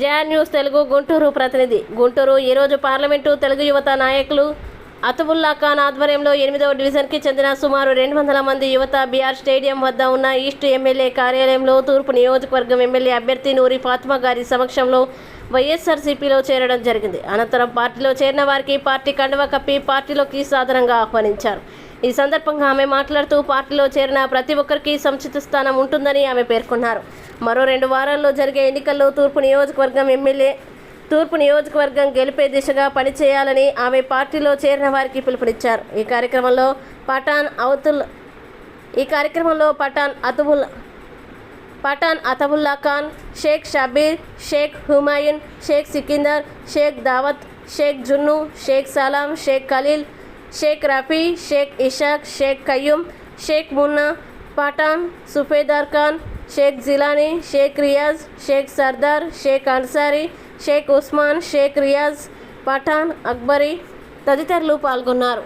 జయా news Telugu Guntur ప్రతినిధి. గుంటూరు ఈరోజు parliament Telugu యువత నాయకులు అతుబుల్లా ఖాన్ ఆధ్వర్యంలో ఎనిమిదవ డివిజన్కి చెందిన సుమారు రెండు వందల మంది యువత బీఆర్ స్టేడియం వద్ద ఉన్న ఈస్ట్ ఎమ్మెల్యే కార్యాలయంలో తూర్పు నియోజకవర్గం ఎమ్మెల్యే అభ్యర్థి నూరి ఫాత్మా గారి సమక్షంలో వైఎస్ఆర్సీపీలో చేరడం జరిగింది. అనంతరం పార్టీలో చేరిన వారికి పార్టీ కండువ కప్పి పార్టీలోకి సాధారణంగా ఆహ్వానించారు. ఈ సందర్భంగా ఆమె మాట్లాడుతూ పార్టీలో చేరిన ప్రతి ఒక్కరికి సంచిత స్థానం ఉంటుందని ఆమె పేర్కొన్నారు. మరో రెండు వారాల్లో జరిగే ఎన్నికల్లో తూర్పు నియోజకవర్గం ఎమ్మెల్యే తూర్పు నియోజకవర్గం గెలిపే దిశగా పనిచేయాలని ఆమె పార్టీలో చేరిన వారికి పిలుపునిచ్చారు. ఈ కార్యక్రమంలో పఠాన్ అవుతుల్ ఈ కార్యక్రమంలో పఠాన్ అతుబుల్ పఠాన్ అతబుల్లా ఖాన్ షేక్ షబీర్ షేక్ హుమాయూన్ షేక్ సికిందర్ షేక్ దావత్ షేక్ జున్ను షేక్ సలాం షేక్ ఖలీల్ షేక్ రఫీ షేక్ ఇషాక్ షేక్ కయ్యూమ్ షేక్ మున్నా పఠాన్ సుఫేదార్ ఖాన్ షేక్ జిలానీ షేక్ రియాజ్ షేక్ సర్దార్ షేక్ అన్సారీ షేక్ ఉస్మాన్ షేక్ రియాజ్ పఠాన్ అక్బరీ తదితరులు పాల్గొన్నారు.